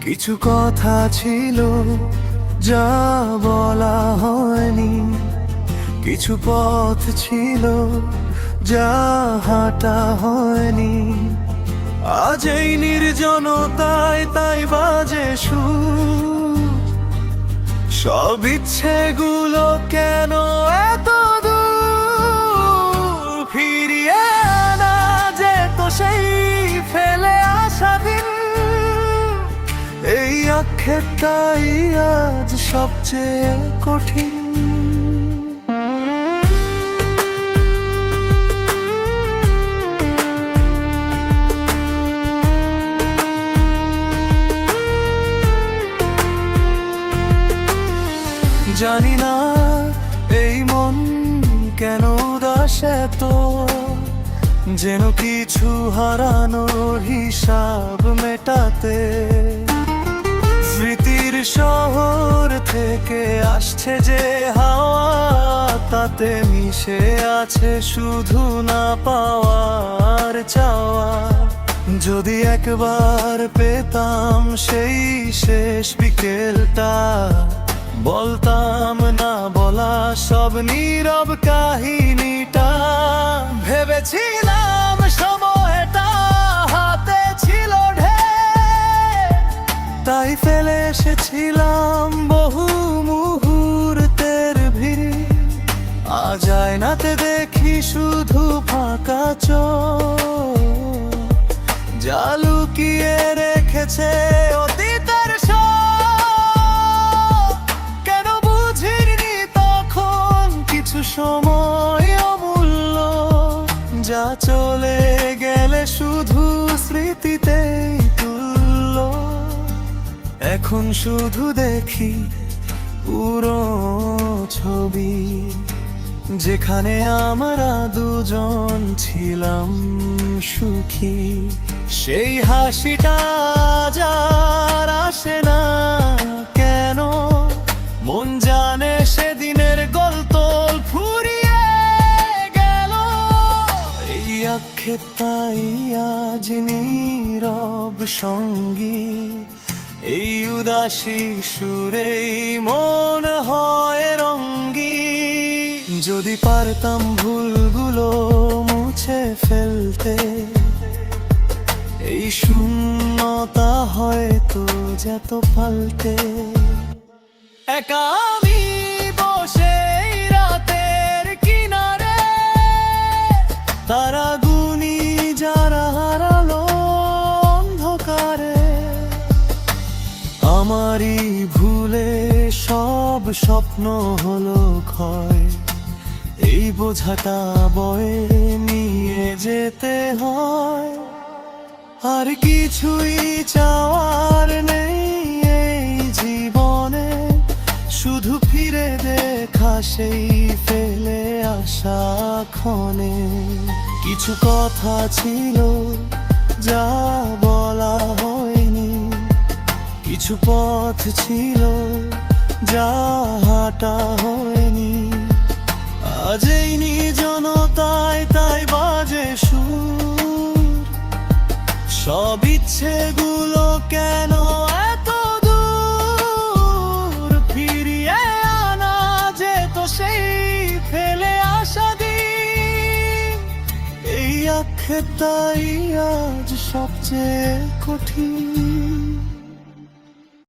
কিছু কথা ছিল, যা বলা হয়নি। কিছু পথ ছিল, যা হাঁটা হয়নি। আজ এই নির্জনতায় তাই বাজে সুর। সব ইচ্ছেগুলো কেন এত দূর? ফিরিয়ে আনা যেত সেই এই আক্ষেপটাই আজ সবচেয়ে কঠিন। জানি না এই মন কেন উদাস এত, যেন কিছু হারানোর হিসাব মেটাতে শহর থেকে আসছে যে হাওয়া, তাতে মিশে আছে শুধু না পাওয়ার চাওয়া। যদি একবার পেতাম সেই শেষ বিকেলটা, বলতাম না বলা সব নীরব কাহিনীটা। ভেবেছিলাম এসেছিলাম বহু মুহূর্তের ভিড়। আজ আয়নাতে দেখি শুধু ফাঁকা চোখ। যা লুকিয়ে রেখেছে অতীতের। কেন বুঝিনি তখন কিছু সময় অমূল্য? যা চলে গেলে শুধু এখন শুধু দেখি পুরো ছবি। যেখানে আমরা দুজন ছিলাম সুখী। সেই হাসিটা যার আসে না কেন? মন জানে সেদিনের গল্তল ফুরিয়ে গেল। এই আক্ষেপটাই আজ নীরব সঙ্গী। এই উদাসী সুরেই মন হয় রঙ্গি। যদি পারতাম ভুলগুলো মুছে ফেলতে, এই শূন্যতা হয়তো যেত পাল্টে। একা আমারই ভুলে সব স্বপ্ন হলো ক্ষয়। এই বোঝাটা বয়ে নিয়ে যেতে হয়। আর কিছুই চাওয়ার নেই এই জীবনে। শুধু ফিরে দেখা সেই ফেলে আসা ক্ষণে। কিছু কথা ছিল যা বলা হয়নি কিছু পথ ছিল যা হাঁটা হয়নি। আজ এই নির্জনতায় তাই বাজে সুর। সব ইচ্ছেগুলো কেন এত দূর? ফিরিয়ে আনা যেত সেই ফেলে আসা দিন। এই আক্ষেপটাই আজ সবচেয়ে কঠিন।